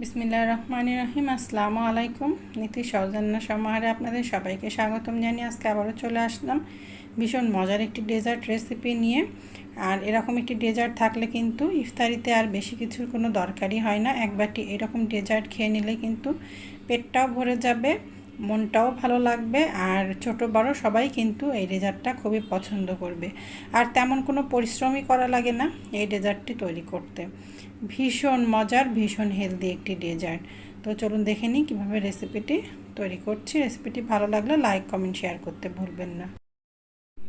বিসমিল্লা রহমান রহিম আসসালামু আলাইকুম। নীতি সৌজন্য সমাহারে আপনাদের সবাইকে স্বাগতম জানিয়ে আজকে আবারও চলে আসলাম। ভীষণ মজার একটি ডেজার্ট রেসিপি নিয়ে। আর এরকম একটি ডেজার্ট থাকলে কিন্তু ইফতারিতে আর বেশি কিছুর কোনো দরকারই হয় না। একবারটি এরকম ডেজার্ট খেয়ে নিলে কিন্তু পেটটাও ভরে যাবে, মনটাও ভালো লাগবে, আর ছোট বড় সবাই কিন্তু এই ডেজার্টটা খুবই পছন্দ করবে। আর তেমন কোনো পরিশ্রমই করা লাগে না এই ডেজার্টটি তৈরি করতে। ভীষণ মজার, ভীষণ হেলদি একটি ডেজার্ট তো চলুন দেখে নিই কীভাবে রেসিপিটি তৈরি করছি। রেসিপিটি ভালো লাগলে লাইক কমেন্ট শেয়ার করতে ভুলবেন না।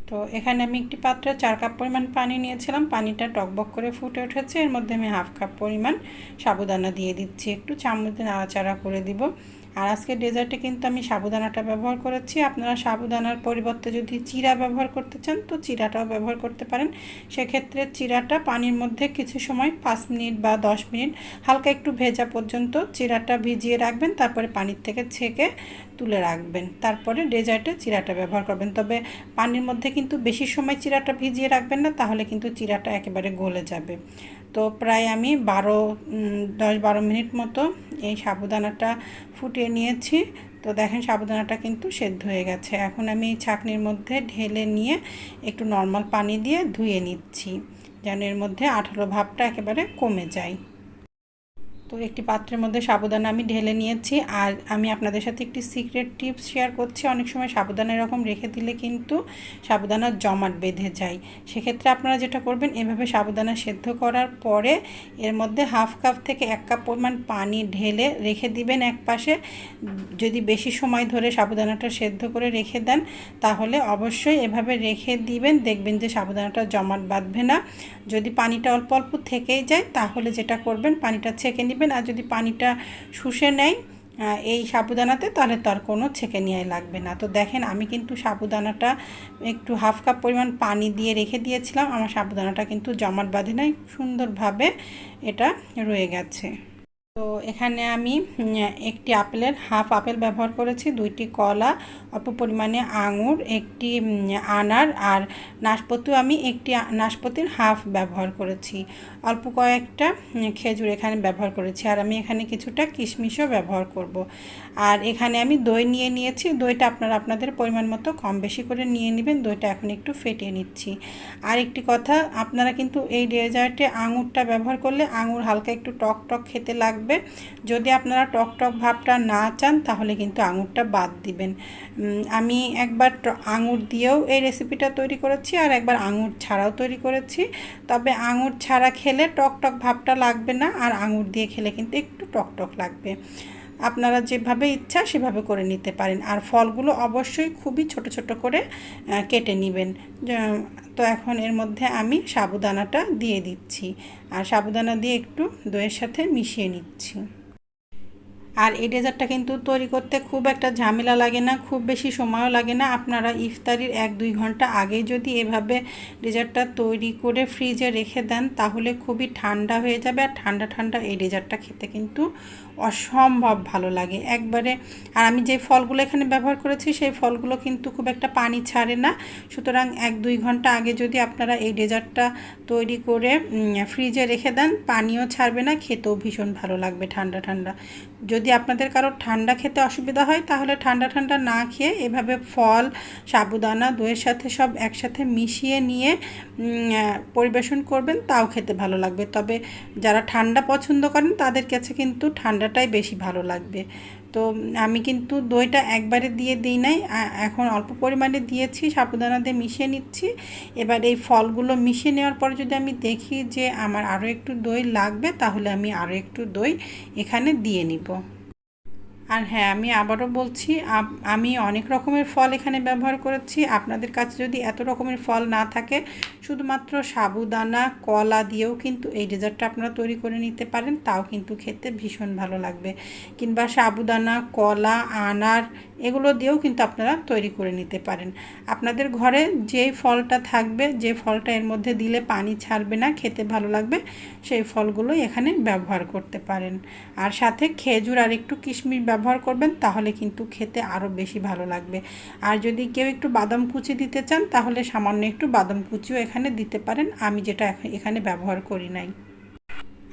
তো এখানে আমি একটি পাত্রে চার কাপ পরিমাণ পানি নিয়েছিলাম। পানিটা টকবক করে ফুটে উঠেছে। এর মধ্যে আমি হাফ কাপ পরিমাণ সাবুদানা দিয়ে দিচ্ছি। একটু চামচ নাড়াচাড়া করে দিব। আর আজকে ডেজার্টে কিন্তু আমি সাবুদানাটা ব্যবহার করেছি। আপনারা সাবুদানার পরিবর্তে যদি চিরা ব্যবহার করতে চান, তো চিরাটাও ব্যবহার করতে পারেন। সেক্ষেত্রে চিরাটা পানির মধ্যে কিছু সময়, পাঁচ মিনিট বা দশ মিনিট, হালকা একটু ভেজা পর্যন্ত চিরাটা ভিজিয়ে রাখবেন, তারপরে পানির থেকে ছেঁকে তুলে রাখবেন। তারপরে ডেজার্টে চিরাটা ব্যবহার করবেন। তবে পানির মধ্যে কিন্তু বেশি সময় চিরাটা ভিজিয়ে রাখবেন না, তাহলে কিন্তু চিরাটা একেবারে গলে যাবে। তো প্রায় আমি বারো দশ বারো মিনিট মতো এই সাবুদানাটা ফুটিয়ে নিয়েছি। তো দেখেন সাবুদানাটা কিন্তু সেদ্ধ হয়ে গেছে। এখন আমি ছাঁকনির মধ্যে ঢেলে নিয়ে একটু নর্মাল পানি দিয়ে ধুয়ে নিচ্ছি, যেন এর মধ্যে আঠালো ভাবটা একেবারে কমে যায়। তো একটি পাত্রের মধ্যে সাবুদানা আমি ঢেলে নিয়েছি আর আমি আপনাদের সাথে একটি সিক্রেট টিপস শেয়ার করছি। অনেক সময় সাবুদানা এরকম রেখে দিলে কিন্তু সাবুদানা জমাট বেঁধে যায়। সেক্ষেত্রে আপনারা যেটা করবেন, এভাবে সাবুদানা সেদ্ধ করার পরে এর মধ্যে হাফ কাপ থেকে এক কাপ পরিমাণ পানি ঢেলে রেখে দিবেন এক পাশে যদি বেশি সময় ধরে সাবুদানাটা সেদ্ধ করে রেখে দেন, তাহলে অবশ্যই এভাবে রেখে দিবেন। দেখবেন যে সাবুদানাটা জমাট বাঁধবে না। যদি পানিটা অল্প অল্প থেকেই যায়, তাহলে যেটা করবেন, পানিটা ছেঁকে নেবেন। আর যদি পানিটা শুষে নেয় এই সাবুদানাতে, তাহলে তার কোনো ছেঁকে নেওয়াই লাগবে না। তো দেখেন, আমি কিন্তু সাবুদানাটা একটু হাফ কাপ পরিমাণ পানি দিয়ে রেখে দিয়েছিলাম। আমার সাবুদানাটা কিন্তু জমাট বাঁধে নাই, সুন্দরভাবে এটা রয়ে গেছে। তো এখানে আমি একটি আপেলের হাফ আপেল ব্যবহার করেছি, দুইটি কলা, অল্প পরিমাণে আঙুর, একটি আনার আর নাশপতিও আমি একটি নাশপতির হাফ ব্যবহার করেছি। অল্প কয়েকটা খেজুর এখানে ব্যবহার করেছি আর আমি এখানে কিছুটা কিশমিশও ব্যবহার করব। আর এখানে আমি দই নিয়ে নিয়েছি, দইটা আপনারা আপনাদের পরিমাণ মতো কম বেশি করে নিয়ে নেবেন, দইটা এখন একটু ফেটিয়ে নিচ্ছি। আর একটি কথা, আপনারা কিন্তু এই ডেজার্টে আঙুরটা ব্যবহার করলে আঙুর হালকা একটু টক টক খেতে লাগবে। যদি আপনারা টক টক ভাবটা না চান, তাহলে কিন্তু আঙুরটা বাদ দিবেন। আমি একবার আঙুর দিয়েও এই রেসিপিটা তৈরি করেছি আর একবার আঙুর ছাড়াও তৈরি করেছি। তবে আঙুর ছাড়া খেলে টক টক ভাবটা লাগবে না, আর আঙুর দিয়ে খেলে কিন্তু একটু টক টক লাগবে। আপনারা যেভাবে ইচ্ছা সেভাবে করে নিতে পারেন। আর ফলগুলো অবশ্যই খুবই ছোট ছোট করে কেটে নেবেন। তো এখন এর মধ্যে আমি সাবুদানাটা দিয়ে দিচ্ছি। আর সাবুদানা দিয়ে একটু দইয়ের সাথে মিশিয়ে নিচ্ছি। আর এই ডেজার্টটা কিন্তু তৈরি করতে খুব একটা ঝামেলা লাগে না, খুব বেশি সময়ও লাগে না। আপনারা ইফতারির এক দুই ঘণ্টা আগে যদি এভাবে ডেজার্টটা তৈরি করে ফ্রিজে রেখে দেন, তাহলে খুবই ঠান্ডা হয়ে যাবে। আর ঠান্ডা ঠান্ডা এই ডেজার্টটা খেতে কিন্তু অসম্ভব ভালো লাগে। একবারে, আর আমি যে ফলগুলো এখানে ব্যবহার করেছি, সেই ফলগুলো কিন্তু খুব একটা পানি ছাড়ে না। সুতরাং এক দুই ঘণ্টা আগে যদি আপনারা এই ডেজার্টটা তৈরি করে ফ্রিজে রেখে দেন, পানিও ছাড়বে না, খেতেও ভীষণ ভালো লাগবে ঠান্ডা ঠান্ডা। যদি আপনাদের কারও ঠান্ডা খেতে অসুবিধা হয়, তাহলে ঠান্ডা ঠান্ডা না খেয়ে এভাবে ফল, সাবুদানা, দইয়ের সাথে সব একসাথে মিশিয়ে নিয়ে পরিবেশন করবেন, তাও খেতে ভালো লাগবে। তবে যারা ঠান্ডা পছন্দ করেন, তাদের কাছে কিন্তু ঠান্ডাটাই বেশি ভালো লাগবে। তো আমি কিন্তু দইটা একবারে দিয়ে দিই নাই এখন অল্প পরিমাণে দিয়েছি সাবুদানা দিয়ে মিশিয়ে নিচ্ছি। এবার এই ফলগুলো মিশিয়ে নেওয়ার পরে যদি আমি দেখি যে আমার আরও একটু দই লাগবে, তাহলে আমি আরও একটু দই এখানে দিয়ে নিব। আর হ্যাঁ আমি আবারও বলছি আমি অনেক রকমের ফল এখানে ব্যবহার করেছি। আপনাদের কাছে যদি এত রকমের ফল না থাকে, শুধুমাত্র সাবুদানা, কলা দিয়েও কিন্তু এই ডেজার্টটা আপনারা তৈরি করে নিতে পারেন, তাও কিন্তু খেতে ভীষণ ভালো লাগবে। কিংবা সাবুদানা, কলা, আনার, এগুলো দিয়েও কিন্তু আপনারা তৈরি করে নিতে পারেন। আপনাদের ঘরে যে ফলটা থাকবে, যে ফলটা এর মধ্যে দিলে পানি ছাড়বে না, খেতে ভালো লাগবে, সেই ফলগুলো এখানে ব্যবহার করতে পারেন। আর সাথে খেজুর আর একটু কিশমিশ ব্যবহার করবেন, তাহলে কিন্তু খেতে আরও বেশি ভালো লাগবে। আর যদি কেউ একটু বাদাম কুচি দিতে চান, তাহলে সামান্য একটু বাদাম কুচিও এখানে দিতে পারেন। আমি যেটা এখানে ব্যবহার করি নাই।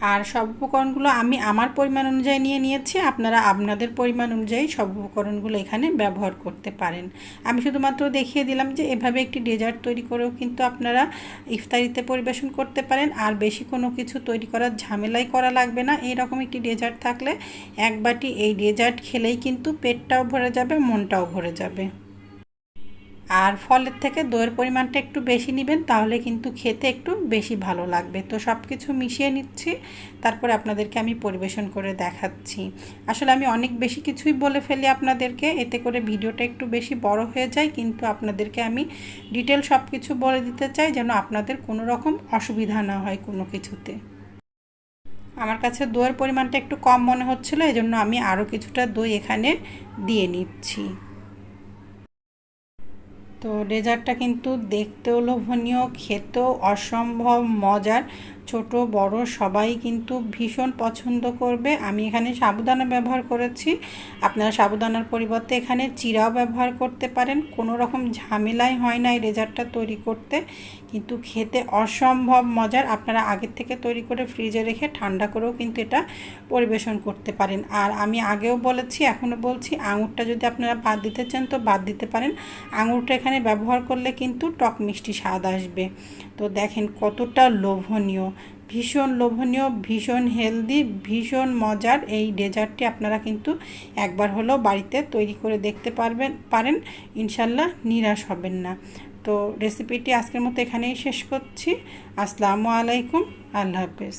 আর সব উপকরণগুলো আমি আমার পরিমাণ অনুযায়ী নিয়ে নিয়েছি। আপনারা আপনাদের পরিমাণ অনুযায়ী সব উপকরণগুলো এখানে ব্যবহার করতে পারেন। আমি শুধুমাত্র দেখিয়ে দিলাম যে এভাবে একটি ডেজার্ট তৈরি করেও কিন্তু আপনারা ইফতারিতে পরিবেশন করতে পারেন। আর বেশি কোনো কিছু তৈরি করার ঝামেলাই করা লাগবে না। এইরকম একটি ডেজার্ট থাকলে এক বাটি এই ডেজার্ট খেলেই কিন্তু পেটটাও ভরে যাবে, মনটাও ভরে যাবে। আর ফলের থেকে দইয়ের পরিমাণটা একটু বেশি নেবেন, তাহলে কিন্তু খেতে একটু বেশি ভালো লাগবে। তো সব কিছু মিশিয়ে নিচ্ছি, তারপরে আপনাদেরকে আমি পরিবেশন করে দেখাচ্ছি। আসলে আমি অনেক বেশি কিছুই বলে ফেলি আপনাদেরকে, এতে করে ভিডিওটা একটু বেশি বড় হয়ে যায়, কিন্তু আপনাদেরকে আমি ডিটেল সব কিছু বলে দিতে চাই, যেন আপনাদের কোনো রকম অসুবিধা না হয় কোনো কিছুতে। আমার কাছে দইয়ের পরিমাণটা একটু কম মনে হচ্ছিল এই জন্য আমি আরও কিছুটা দই এখানে দিয়ে নিচ্ছি। তো ডেজার্টটা কিন্তু দেখতেও লোভনীয় খেতেও অসম্ভব মজার। ছোট, বড়, সবাই কিন্তু ভীষণ পছন্দ করবে। আমি এখানে সাবুদানা ব্যবহার করেছি। আপনারা সাবুদানার পরিবর্তে এখানে চিরাও ব্যবহার করতে পারেন। কোনো রকম ঝামেলাই হয় না এই রেজারটা তৈরি করতে। কিন্তু খেতে অসম্ভব মজার। আপনারা আগের থেকে তৈরি করে ফ্রিজে রেখে ঠান্ডা করেও কিন্তু এটা পরিবেশন করতে পারেন। আর আমি আগেও বলেছি, এখনও বলছি, আঙুরটা যদি আপনারা বাদ দিতে চান তো বাদ দিতে পারেন। আঙুরটা এখানে ব্যবহার করলে কিন্তু টক মিষ্টি স্বাদ আসবে। তো দেখেন কতটা লোভনীয়। ভীষণ লোভনীয়, ভীষণ হেলদি, ভীষণ মজার এই ডেজার্টটি আপনারা কিন্তু একবার হলেও বাড়িতে তৈরি করে দেখতে পারবেন, পারেন। ইনশাল্লাহ নিরাশ হবেন না। তো রেসিপিটি আজকের মতো এখানেই শেষ করছি। আসসালামু আলাইকুম। আল্লাহ হাফেজ।